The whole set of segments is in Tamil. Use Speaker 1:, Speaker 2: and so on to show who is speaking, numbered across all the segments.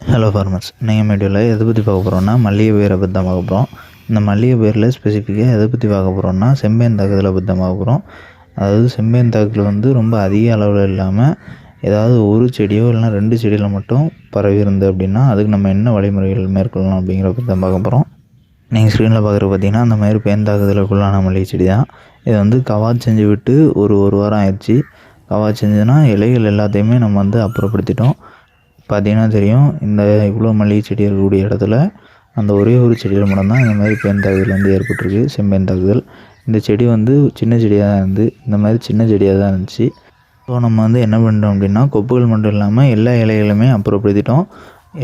Speaker 1: ஹலோ ஃபார்மர்ஸ் நீங்கள் மீடியோவில் எதை பற்றி பார்க்க போகிறோன்னா மல்லிகை பயிரை பற்றி தான் பார்க்க போகிறோம் இந்த மல்லிகை பயிரில் ஸ்பெசிஃபிக்காக எதை பற்றி பார்க்க போகிறோன்னா செம்பேன் தாக்குதலை பற்றி தான் பார்க்க போகிறோம் அதாவது செம்பேன் தாக்குதல் வந்து ரொம்ப அதிக அளவில் இல்லாமல் ஏதாவது ஒரு செடியோ இல்லைனா ரெண்டு செடியில் மட்டும் பரவி இருந்து அப்படின்னா அதுக்கு நம்ம என்ன வழிமுறைகள் மேற்கொள்ளலாம் அப்படிங்கிற பற்றி தான் பார்க்க போகிறோம் நீங்கள் ஸ்க்ரீனில் பார்க்குறது பார்த்தீங்கன்னா அந்த மாதிரி பேன் தாக்குதலுக்குள்ளான மல்லிகை செடி தான். இது வந்து கவாத் செஞ்சு விட்டு ஒரு ஒரு வாரம் ஆயிடுச்சு. கவாத் செஞ்சதுன்னா இலைகள் எல்லாத்தையுமே நம்ம வந்து அப்புறப்படுத்திட்டோம். பார்த்தீங்கன்னா தெரியும் இந்த இவ்வளோ மல்லிகை செடி இருக்கக்கூடிய இடத்துல அந்த ஒரே ஒரு செடியில் மட்டும்தான் இந்த மாதிரி பேன் தாக்குதல் வந்து ஏற்பட்டிருக்கு செம்பேன் தாக்குதல் இந்த செடி வந்து சின்ன செடியாக தான் இருந்து இந்த மாதிரி சின்ன செடியாக தான் இருந்துச்சு. ஸோ நம்ம வந்து என்ன பண்ணிட்டோம் அப்படின்னா கொப்புகள் மட்டும் இல்லாமல் எல்லா இலைகளுமே அப்புறப்படுத்திட்டோம்.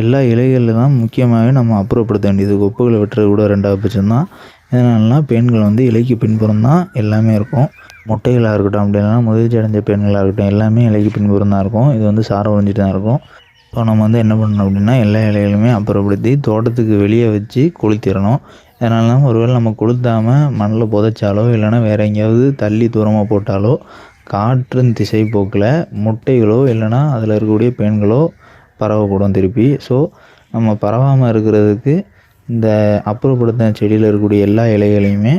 Speaker 1: எல்லா இலைகளில் தான் முக்கியமாகவே நம்ம அப்புறப்படுத்த வேண்டியது கொப்புகளை வெட்டுறது கூட ரெண்டாவது பட்சம் தான். இதனாலனா பெண்கள் வந்து இலைக்கு பின்புறம் தான் எல்லாமே இருக்கும். முட்டைகளாக இருக்கட்டும் அப்படின்னா முதிர்ச்சி அடைஞ்ச பெண்களாக இருக்கட்டும் எல்லாமே இலைக்கு பின்புறம் தான் இருக்கும். இது வந்து சாரம் உறிஞ்சிட்டு தான் இருக்கும். இப்போ நம்ம வந்து என்ன பண்ணணும் அப்படின்னா எல்லா இலைகளுமே அப்புறப்படுத்தி தோட்டத்துக்கு வெளியே வச்சு கொளுத்திடணும் அதனால தான் ஒருவேளை நம்ம கொளுத்தாமல் மண்ணில் புதைச்சாலோ இல்லைனா வேறு எங்கேயாவது தள்ளி தூரமாக போட்டாலோ காற்றின் திசை போக்கில் முட்டைகளோ இல்லைன்னா அதில் இருக்கக்கூடிய பெண்களோ பரவக்கூடும் திருப்பி. ஸோ நம்ம பரவாமல் இருக்கிறதுக்கு இந்த அப்புறப்படுத்தின செடியில் இருக்கக்கூடிய எல்லா இலைகளையுமே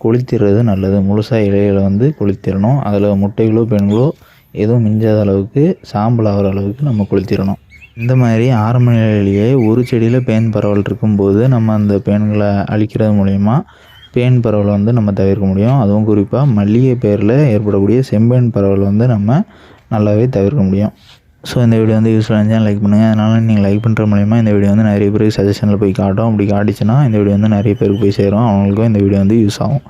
Speaker 1: கொளுத்திடுறது நல்லது. முழுசாக இலைகளை வந்து கொளுத்திடணும் அதில் முட்டைகளோ பெண்களோ எதுவும் மிஞ்சாத அளவுக்கு சாம்பல் ஆகிற அளவுக்கு நம்ம கொளுத்திடணும் இந்த மாதிரி ஆரம்ப நிலையிலேயே ஒரு செடியில் பேன் பரவல் இருக்கும்போது நம்ம அந்த பேன்களை அழிக்கிறது மூலயமா பேன் பரவலை வந்து நம்ம தவிர்க்க முடியும். அதுவும் குறிப்பாக மல்லிகை பேரில் ஏற்படக்கூடிய செம்பேன் பரவல் வந்து நம்ம நல்லாவே தவிர்க்க முடியும். ஸோ இந்த வீடியோ வந்து யூஸ்ஃபுல்லாக இருந்தால் லைக் பண்ணுங்கள் அதனால் நீங்கள் லைக் பண்ணுற மூலிமா இந்த வீடியோ வந்து நிறைய பேருக்கு சஜஷனில் போய் காட்டும். அப்படி காட்டிச்சுன்னா இந்த வீடியோ வந்து நிறைய பேருக்கு போய் சேரும். அவங்களுக்கும் இந்த வீடியோ வந்து யூஸ் ஆகும்.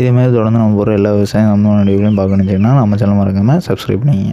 Speaker 1: இதேமாதிரி தொடர்ந்து நம்ம போகிற எல்லா விவசாயம் நம்ம வீடியோலையும் பார்க்கணுன்னு சொன்னால் நம்ம சேனல் மறக்காமல் சப்ஸ்கிரைப் பண்ணிங்க